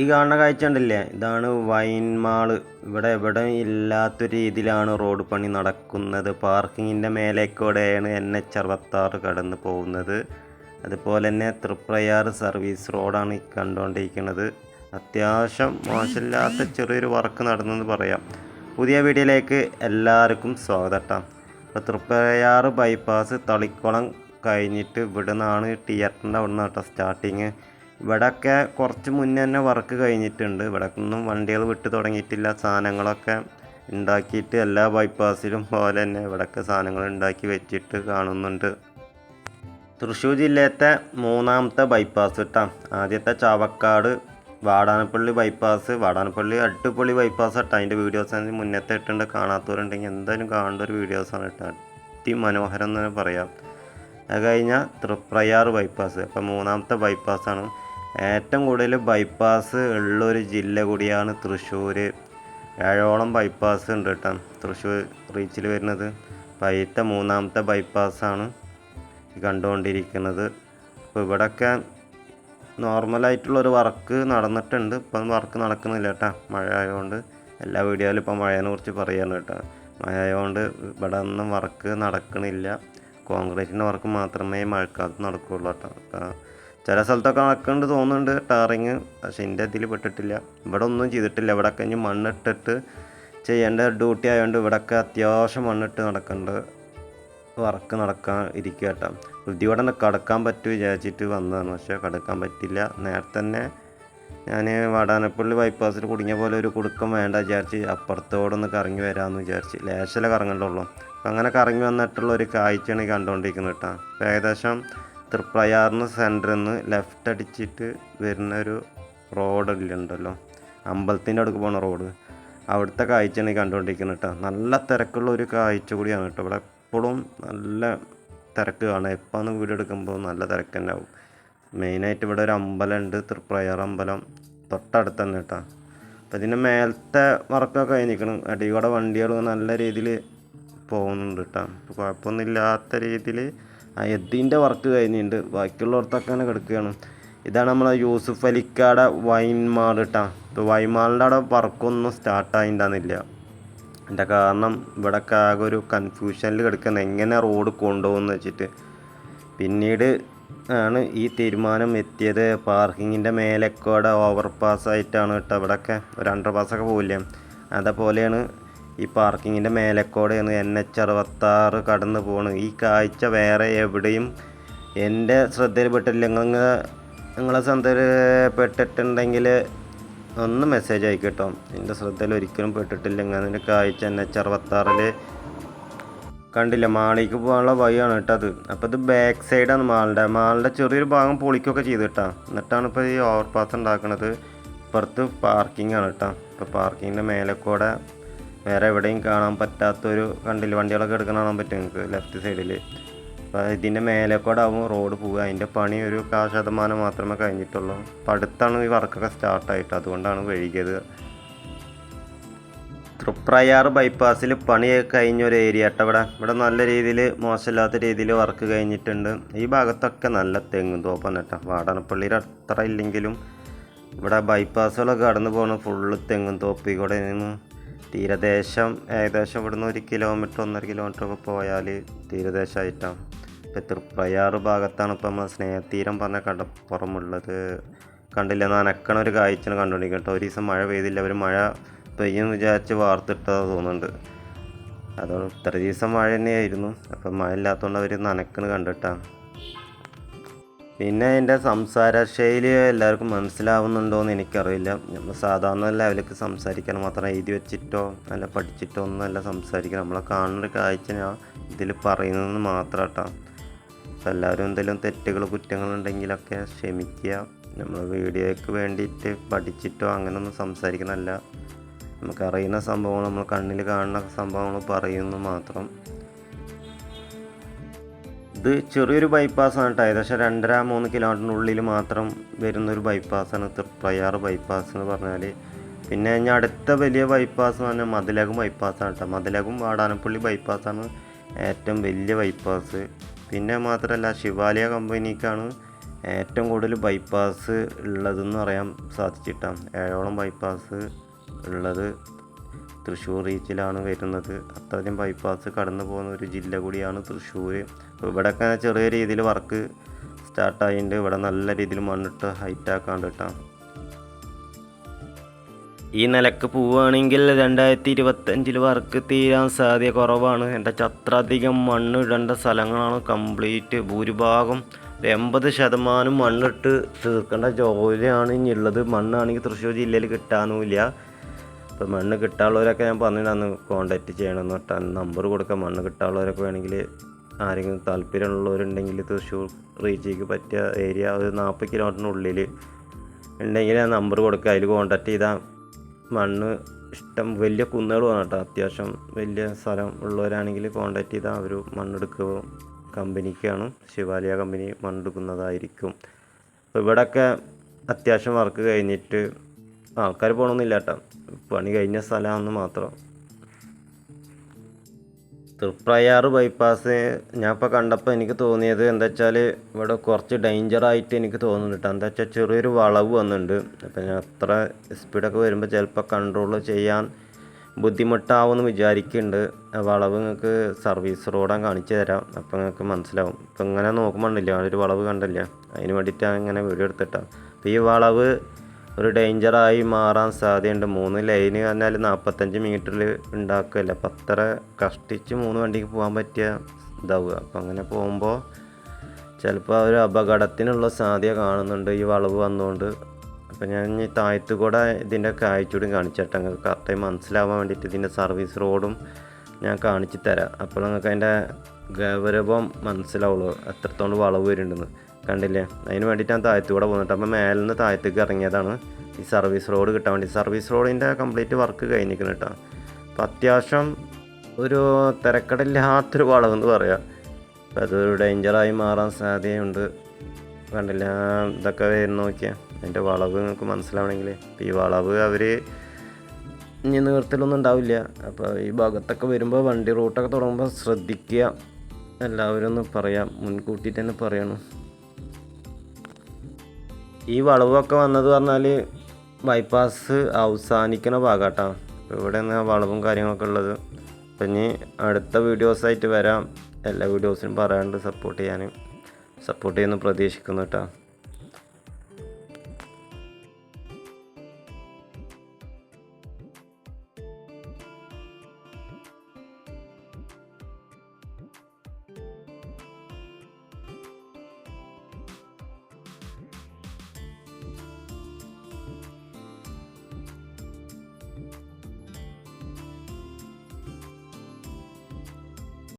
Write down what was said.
ഈ കാണുന്ന കാഴ്ച ഉണ്ടല്ലേ ഇതാണ് വൈൻമാൾ ഇവിടെ എവിടെ ഇല്ലാത്ത രീതിയിലാണ് റോഡ് പണി നടക്കുന്നത്. പാർക്കിങ്ങിന്റെ മേലേക്കൂടെയാണ് എൻ എച്ച് അറുപത്താറ് കടന്നു പോകുന്നത്. അതുപോലെ തന്നെ തൃപ്രയാർ സർവീസ് റോഡാണ് ഈ കണ്ടുകൊണ്ടിരിക്കുന്നത്. അത്യാവശ്യം മോശമില്ലാത്ത ചെറിയൊരു വർക്ക് നടന്നെന്ന് പറയാം. പുതിയ വീഡിയോയിലേക്ക് എല്ലാവർക്കും സ്വാഗതം. ഇപ്പോൾ തൃപ്രയാർ ബൈപ്പാസ് തളിക്കുളം കഴിഞ്ഞിട്ട് ഇവിടെ നിന്നാണ് തിയേറ്ററിന്റെ അവിടെ നിന്ന് കേട്ടോ സ്റ്റാർട്ടിങ്. ഇവിടെയൊക്കെ കുറച്ച് മുന്നേ തന്നെ വർക്ക് കഴിഞ്ഞിട്ടുണ്ട്. ഇവിടെ ഒന്നും വണ്ടികൾ വിട്ട് തുടങ്ങിയിട്ടില്ല. സാധനങ്ങളൊക്കെ ഉണ്ടാക്കിയിട്ട് എല്ലാ ബൈപ്പാസിലും പോലെ തന്നെ ഇവിടെയൊക്കെ സാധനങ്ങൾ ഉണ്ടാക്കി വെച്ചിട്ട് കാണുന്നുണ്ട്. തൃശ്ശൂർ ജില്ലയത്തെ മൂന്നാമത്തെ ബൈപ്പാസ് കേട്ടോ ആദ്യത്തെ ചാവക്കാട് വാടാനപ്പള്ളി ബൈപ്പാസ് വാടാനപ്പള്ളി അട്ടുപള്ളി ബൈപ്പാസ് കേട്ടോ അതിന്റെ വീഡിയോസ് അതിന് മുന്നത്തെ ഇട്ടുണ്ട് കാണാത്തവരുണ്ടെങ്കിൽ എന്തായാലും കാണേണ്ട ഒരു വീഡിയോസാണ് കേട്ടോ അതിമനോഹരം എന്ന് പറയാം. അത് കഴിഞ്ഞാൽ തൃപ്രയാർ ബൈപ്പാസ് അപ്പം മൂന്നാമത്തെ ബൈപ്പാസാണ് ഏറ്റവും കൂടുതൽ ബൈപ്പാസ് ഉള്ളൊരു ജില്ല കൂടിയാണ് തൃശ്ശൂർ. ഏഴോളം ബൈപ്പാസ് ഉണ്ട് കേട്ടോ. തൃശ്ശൂർ റീച്ചിൽ വരുന്നത്. പൈത്ത മൂന്നാമത്തെ ബൈപ്പാസാണ് കണ്ടുകൊണ്ടിരിക്കുന്നത്. അപ്പോൾ ഇവിടെയൊക്കെ നോർമലായിട്ടുള്ളൊരു വർക്ക് നടന്നിട്ടുണ്ട്. ഇപ്പം വർക്ക് നടക്കുന്നില്ല കേട്ടോ. മഴ ആയതുകൊണ്ട് എല്ലാ വീഡിയോയിലും ഇപ്പം മഴയെ കുറിച്ച് പറയാണ് കേട്ടോ. മഴ ആയതുകൊണ്ട് ഇവിടെ ഒന്നും വർക്ക് നടക്കണില്ല. കോൺക്രീറ്റിന്റെ വർക്ക് മാത്രമേ മഴക്കാലത്ത് നടക്കുകയുള്ളൂ കേട്ടോ. ചില സ്ഥലത്തൊക്കെ നടക്കുന്നുണ്ട് തോന്നുന്നുണ്ട്. ടാറിങ്. പക്ഷേ എന്റെ ഇതിൽ പെട്ടിട്ടില്ല. ഇവിടെ ഒന്നും ചെയ്തിട്ടില്ല. ഇവിടെ കഴിഞ്ഞ് മണ്ണിട്ടിട്ട് ചെയ്യേണ്ട ഡ്യൂട്ടി ആയതുകൊണ്ട് ഇവിടെയൊക്കെ അത്യാവശ്യം മണ്ണിട്ട് നടക്കേണ്ട. വർക്ക് നടക്കാൻ ഇരിക്കുക കേട്ടോ ഒന്ന് കടക്കാൻ പറ്റും വിചാരിച്ചിട്ട് വന്നതാണ്. പക്ഷേ കടക്കാൻ പറ്റില്ല. നേരത്തെ തന്നെ ഞാൻ വാടാനപ്പള്ളി ബൈപ്പാസിൽ കുടുങ്ങിയ പോലെ ഒരു കുടുക്കം വേണ്ട വിചാരിച്ച് അപ്പുറത്തോടൊന്ന് കറങ്ങി വരാമെന്ന് വിചാരിച്ച് ലേശല കറങ്ങണ്ടുള്ളൂ അപ്പം അങ്ങനെ കറങ്ങി വന്നിട്ടുള്ള ഒരു കാഴ്ചയാണ് കണ്ടുകൊണ്ടിരിക്കുന്നത് കേട്ടോ ഏകദേശം തൃപ്രയാറിന് സെന്ററിൽ നിന്ന് ലെഫ്റ്റ് അടിച്ചിട്ട് വരുന്ന ഒരു റോഡിലുണ്ടല്ലോ അമ്പലത്തിന്റെ അടുക്ക് പോണ റോഡ്. അവിടുത്തെ കാഴ്ചയാണ് കണ്ടുകൊണ്ടിരിക്കുന്നത് കേട്ടോ. നല്ല തിരക്കുള്ള ഒരു കാഴ്ച കൂടിയാണ് കേട്ടോ. ഇവിടെ എപ്പോഴും നല്ല തിരക്ക് കാണാം. ഒന്ന് വീഡിയോ എടുക്കുമ്പോൾ നല്ല തിരക്ക് ആവും. മെയിനായിട്ട് ഇവിടെ ഒരു അമ്പലമുണ്ട് തൃപ്രയാർ അമ്പലം. തൊട്ടടുത്ത് തന്നെ കേട്ടോ. അപ്പോൾ ഇതിന്റെ മേലത്തെ വർക്കൊക്കെ കഴിഞ്ഞിരിക്കണം അടിയുടെ വണ്ടികൾ നല്ല രീതിയിൽ പോകുന്നുണ്ട് കേട്ടോ. അപ്പോൾ കുഴപ്പമൊന്നും രീതിയിൽ ആ എദ്ദിന്റെ വർക്ക് കഴിഞ്ഞിട്ടുണ്ട് ബാക്കിയുള്ളവർക്കൊക്കെ അങ്ങനെ കിടക്കുകയാണ്. ഇതാണ് നമ്മളെ യൂസുഫ് അലിക്കാട വൈൻമാൾ കേട്ടോ ഇപ്പോൾ വൈൻമാളിന്റെ അവിടെ വർക്കൊന്നും സ്റ്റാർട്ടായിട്ടുണ്ടാകുന്നില്ല അതിന്റെ കാരണം ഇവിടെ ആകെ ഒരു കൺഫ്യൂഷനിൽ കിടക്കുന്നത് എങ്ങനെ റോഡ് കൊണ്ടുപോകുമെന്ന് വെച്ചിട്ട്. പിന്നീട് ആണ് ഈ തീരുമാനം എത്തിയത്. പാർക്കിങ്ങിന്റെ മേലെക്കോടെ ഓവർ പാസ് ആയിട്ടാണ് കേട്ടോ ഇവിടെയൊക്കെ ഒരു അണ്ടർ പാസ്സൊക്കെ പോവില്ലേ? അതേപോലെയാണ് ഈ പാർക്കിങ്ങിന്റെ മേലെക്കോടെയാണ് എൻ എച്ച് അറുപത്താറ് കടന്നു പോകണം ഈ കാഴ്ച വേറെ എവിടെയും എന്റെ ശ്രദ്ധയിൽപ്പെട്ടില്ല നിങ്ങൾ നിങ്ങളെ ശ്രദ്ധയിൽപ്പെട്ടിട്ടുണ്ടെങ്കിൽ ഒന്ന് മെസ്സേജ് ആയി കേട്ടോ എന്റെ ശ്രദ്ധയിൽ ഒരിക്കലും പെട്ടിട്ടില്ല. ഇങ്ങനെ കാഴ്ച എൻ എച്ച് അറുപത്താറിൽ കണ്ടില്ല. മാളിക്ക് പോകാനുള്ള വഴിയാണ് കേട്ടോ അത്. അപ്പോൾ ഇത് ബാക്ക് സൈഡാണ് മാളിന്റെ. മാളിന്റെ ചെറിയൊരു ഭാഗം പൊളിക്കുകയൊക്കെ ചെയ്ത് കേട്ടോ. എന്നിട്ടാണ് ഇപ്പോൾ ഈ ഓവർ പാസ് ഉണ്ടാക്കുന്നത് ഇപ്പുറത്ത് പാർക്കിംഗ് ആണ് കേട്ടോ. ഇപ്പോൾ പാർക്കിങ്ങിന്റെ മേലെ കൂടെ വേറെ എവിടെയും കാണാൻ പറ്റാത്തൊരു കണ്ടിൽ വണ്ടികളൊക്കെ എടുക്കാൻ കാണാൻ പറ്റും നിങ്ങൾക്ക് ലെഫ്റ്റ് സൈഡിൽ അപ്പോൾ ഇതിന്റെ മേലെ കൂടെ റോഡ് പോവുക. അതിന്റെ പണി ഒരു കാ ശതമാനം മാത്രമേ കഴിഞ്ഞിട്ടുള്ളൂ. അപ്പോൾ അടുത്താണ് ഈ വർക്കൊക്കെ സ്റ്റാർട്ടായിട്ട് അതുകൊണ്ടാണ് വൈകിയത്. തൃപ്രയാർ ബൈപ്പാസിൽ പണി കഴിഞ്ഞ ഒരു ഏരിയ കേട്ടോ ഇവിടെ. ഇവിടെ നല്ല രീതിയിൽ മോശമില്ലാത്ത രീതിയിൽ വർക്ക് കഴിഞ്ഞിട്ടുണ്ട്. ഈ ഭാഗത്തൊക്കെ നല്ല തെങ്ങും തോപ്പാണ് കേട്ടോ. വാടാനപ്പള്ളിയുടെ അത്ര ഇല്ലെങ്കിലും ഇവിടെ ബൈപ്പാസുകളൊക്കെ കടന്നു പോകണം ഫുള്ള് തെങ്ങും തോപ്പി കൂടെ നിന്ന്. തീരദേശം ഏകദേശം ഇവിടുന്ന് ഒരു കിലോമീറ്റർ ഒന്നര കിലോമീറ്റർ ഒക്കെ പോയാൽ തീരദേശമായിട്ടാണ് ഇപ്പോൾ തൃപ്രയാർ ഭാഗത്താണ് ഇപ്പോൾ നമ്മൾ സ്നേഹതീരം പറഞ്ഞ കടപ്പുറമുള്ളത് കണ്ടില്ല? നനക്കണ ഒരു കാഴ്ചയാണ് കേട്ടോ. ഒരു ദിവസം മഴ പെയ്തില്ല. ഒരു മഴ പെയ്യും വിചാരിച്ച് വാർത്തിട്ടത് തോന്നുന്നുണ്ട്. അതുകൊണ്ട് ഇത്ര ദിവസം മഴ തന്നെയായിരുന്നു. അപ്പം മഴ ഇല്ലാത്തതുകൊണ്ട് അവർ നനക്കണ് കണ്ടിട്ടാണ്. പിന്നെ എന്റെ സംസാര ശൈലി എല്ലാവർക്കും മനസ്സിലാവുന്നുണ്ടോ എന്ന് എനിക്കറിയില്ല. നമ്മൾ സാധാരണ ലെവലിലേക്ക് സംസാരിക്കാൻ മാത്രം എഴുതി വെച്ചിട്ടോ അല്ല പഠിച്ചിട്ടോ ഒന്നുമല്ല സംസാരിക്കണം. നമ്മളെ കാണുന്നൊരു കാഴ്ച ഞാൻ ഇതിൽ പറയുന്നതെന്ന് മാത്രം കേട്ടോ. അപ്പോൾ എല്ലാവരും എന്തെങ്കിലും തെറ്റുകൾ കുറ്റങ്ങളുണ്ടെങ്കിലൊക്കെ ക്ഷമിക്കുക. നമ്മൾ വീഡിയോയ്ക്ക് വേണ്ടിയിട്ട് പഠിച്ചിട്ടോ അങ്ങനെയൊന്നും സംസാരിക്കുന്നതല്ല നമുക്കറിയുന്ന സംഭവങ്ങൾ നമ്മൾ കണ്ണിൽ കാണുന്ന സംഭവങ്ങൾ പറയുന്നു മാത്രം. ഇത് ചെറിയൊരു ബൈപ്പാസാണ് കേട്ടോ ഏകദേശം രണ്ടര മൂന്ന് കിലോമീറ്ററിനുള്ളിൽ മാത്രം വരുന്നൊരു ബൈപ്പാസാണ് തൃപ്രയാർ ബൈപ്പാസ് എന്ന് പറഞ്ഞാൽ പിന്നെ ഞാൻ അടുത്ത വലിയ ബൈപ്പാസ് എന്ന് പറഞ്ഞാൽ മതിലകം ബൈപ്പാസാണ് കേട്ടോ മതിലകം വാടാനപ്പള്ളി ബൈപ്പാസാണ് ഏറ്റവും വലിയ ബൈപ്പാസ് പിന്നെ മാത്രമല്ല ശിവാലയ കമ്പനിക്കാണ് ഏറ്റവും കൂടുതൽ ബൈപ്പാസ് ഉള്ളതെന്ന് പറയാൻ സാധിച്ചിട്ടാണ്. ഏഴോളം ബൈപ്പാസ് ഉള്ളത്. തൃശ്ശൂർ റീച്ചിലാണ് വരുന്നത്. അത്രയും ബൈപ്പാസ് കടന്നു പോകുന്ന ഒരു ജില്ല കൂടിയാണ് തൃശ്ശൂർ ഇവിടെയൊക്കെ ചെറിയ രീതിയിൽ വർക്ക് സ്റ്റാർട്ടായിട്ടുണ്ട് ഇവിടെ നല്ല രീതിയിൽ മണ്ണിട്ട് ഹൈറ്റാക്കാണ്ട് കേട്ടോ ഈ നിലയ്ക്ക് പോവുകയാണെങ്കിൽ രണ്ടായിരത്തി ഇരുപത്തഞ്ചിൽ വർക്ക് തീരാൻ സാധ്യത കുറവാണ്. എന്റെ അത്ര അധികം മണ്ണ് ഇടേണ്ട സ്ഥലങ്ങളാണ് കംപ്ലീറ്റ് ഭൂരിഭാഗം എൺപത് ശതമാനം മണ്ണിട്ട് തീർക്കേണ്ട ജോലിയാണ് ഇനിയുള്ളത്. മണ്ണാണെങ്കിൽ തൃശ്ശൂർ ജില്ലയിൽ കിട്ടാനുമില്ല. ഇപ്പോൾ മണ്ണ് കിട്ടാനുള്ളവരൊക്കെ ഞാൻ പറഞ്ഞിട്ടാണ് കോണ്ടാക്ട് ചെയ്യണമെന്ന് പറഞ്ഞാൽ നമ്പർ കൊടുക്കാം മണ്ണ് കിട്ടാനുള്ളവരൊക്കെ വേണമെങ്കിൽ ആരെങ്കിലും താല്പര്യമുള്ളവരുണ്ടെങ്കിൽ തൃശ്ശൂർ റീച്ചിലേക്ക് പറ്റിയ ഏരിയ ഒരു നാൽപ്പത് കിലോമീറ്ററിനുള്ളിൽ ഉണ്ടെങ്കിൽ ആ നമ്പർ കൊടുക്കുക. അതിൽ കോണ്ടാക്ട് ചെയ്താൽ മണ്ണ് ഇഷ്ടം വലിയ കുന്നുകൾ വേണം കേട്ടോ. അത്യാവശ്യം വലിയ സ്ഥലം ഉള്ളവരാണെങ്കിൽ കോണ്ടാക്ട് ചെയ്താൽ അവർ മണ്ണെടുക്കുക കമ്പനിക്കാണ്. ശിവാലയ കമ്പനി മണ്ണെടുക്കുന്നതായിരിക്കും അപ്പോൾ ഇവിടെയൊക്കെ അത്യാവശ്യം വർക്ക് കഴിഞ്ഞിട്ട് ആൾക്കാർ പോകണമെന്നില്ല കേട്ടോ പണി കഴിഞ്ഞ സ്ഥലമാണെന്ന് മാത്രം. തൃപ്രയാറ് ബൈപ്പാസ് ഞാൻ ഇപ്പോൾ കണ്ടപ്പോൾ എനിക്ക് തോന്നിയത് എന്താ വെച്ചാൽ ഇവിടെ കുറച്ച് ഡേഞ്ചറായിട്ട് എനിക്ക് തോന്നുന്നുണ്ട് എന്താ വെച്ചാൽ ചെറിയൊരു വളവ് വന്നിട്ടുണ്ട് അപ്പം ഞാൻ അത്ര സ്പീഡൊക്കെ വരുമ്പോൾ ചിലപ്പോൾ കൺട്രോൾ ചെയ്യാൻ ബുദ്ധിമുട്ടാവുമെന്ന് വിചാരിക്കുന്നുണ്ട് വളവ് നിങ്ങൾക്ക് സർവീസ് റോഡാൻ കാണിച്ചു തരാം. അപ്പോൾ നിങ്ങൾക്ക് മനസ്സിലാവും. ഇപ്പം ഇങ്ങനെ നോക്കുമ്പോണ്ടില്ല ഒരു വളവ് കണ്ടില്ല? അതിന് വേണ്ടിയിട്ടാണ് ഇങ്ങനെ വീഡിയോ എടുത്തിട്ടാണ് അപ്പോൾ ഈ വളവ് ഒരു ഡേഞ്ചറായി മാറാൻ സാധ്യതയുണ്ട്. മൂന്ന് ലൈന് പറഞ്ഞാൽ നാൽപ്പത്തഞ്ച് മീറ്ററിൽ ഉണ്ടാക്കുകയല്ല അപ്പം അത്ര കഷ്ടിച്ച് മൂന്ന് വണ്ടിക്ക് പോകാൻ പറ്റിയ ഇതാവുക. അപ്പം അങ്ങനെ പോകുമ്പോൾ ചിലപ്പോൾ ഒരു അപകടത്തിനുള്ള സാധ്യത കാണുന്നുണ്ട്. ഈ വളവ് വന്നുകൊണ്ട് അപ്പം ഞാൻ ഈ താഴത്തു കൂടെ ഇതിന്റെ കാഴ്ചയോടും കാണിച്ചിട്ട് നിങ്ങൾക്ക് കറക്റ്റായി മനസ്സിലാവാൻ വേണ്ടിയിട്ട് ഇതിന്റെ സർവീസ് റോഡും ഞാൻ കാണിച്ചു തരാം. അപ്പോൾ നിങ്ങൾക്ക് അതിന്റെ ഗൗരവം മനസ്സിലാവുള്ളൂ. എത്രത്തോളം വളവ് വരുന്നുണ്ടെന്ന്. കണ്ടില്ലേ? അതിന് വേണ്ടിയിട്ട് ഞാൻ താഴത്തൂടെ പോന്നിട്ട് അപ്പോൾ മേലിൽ നിന്ന് താഴത്തേക്ക് ഇറങ്ങിയതാണ്. ഈ സർവീസ് റോഡ് കിട്ടാൻ വേണ്ടി. സർവീസ് റോഡിന്റെ കംപ്ലീറ്റ് വർക്ക് കഴിഞ്ഞിരിക്കുന്നു കേട്ടോ അപ്പോൾ അത്യാവശ്യം ഒരു തിരക്കടില്ലാത്തൊരു വളവെന്ന് പറയാം. അപ്പോൾ അതൊരു ഡേഞ്ചറായി മാറാൻ സാധ്യതയുണ്ട്. കണ്ടില്ല? ഇതൊക്കെ വരുന്ന നോക്കിയാൽ അതിന്റെ വളവ് നിങ്ങൾക്ക് മനസ്സിലാവണമെങ്കിൽ. ഈ വളവ് അവർ ഇനി നീർത്തലൊന്നും ഉണ്ടാവില്ല. അപ്പോൾ ഈ ഭാഗത്തൊക്കെ വരുമ്പോൾ വണ്ടി റൂട്ടൊക്കെ തുടങ്ങുമ്പോൾ ശ്രദ്ധിക്കുക. എല്ലാവരും ഒന്ന് പറയാം. മുൻകൂട്ടി തന്നെ പറയണം. ഈ വളവൊക്കെ വന്നത് പറഞ്ഞാൽ ബൈപ്പാസ് അവസാനിക്കുന്ന ഭാഗമാട്ടാണ് അപ്പോൾ ഇവിടെ നിന്ന് വളവും കാര്യങ്ങളൊക്കെ ഉള്ളത്. അപ്പം ഇനി അടുത്ത വീഡിയോസായിട്ട് വരാം. എല്ലാ വീഡിയോസിനും പറയാണ്ട് സപ്പോർട്ട് ചെയ്യാൻ സപ്പോർട്ട് ചെയ്യുന്നു പ്രതീക്ഷിക്കുന്നു കേട്ടോ.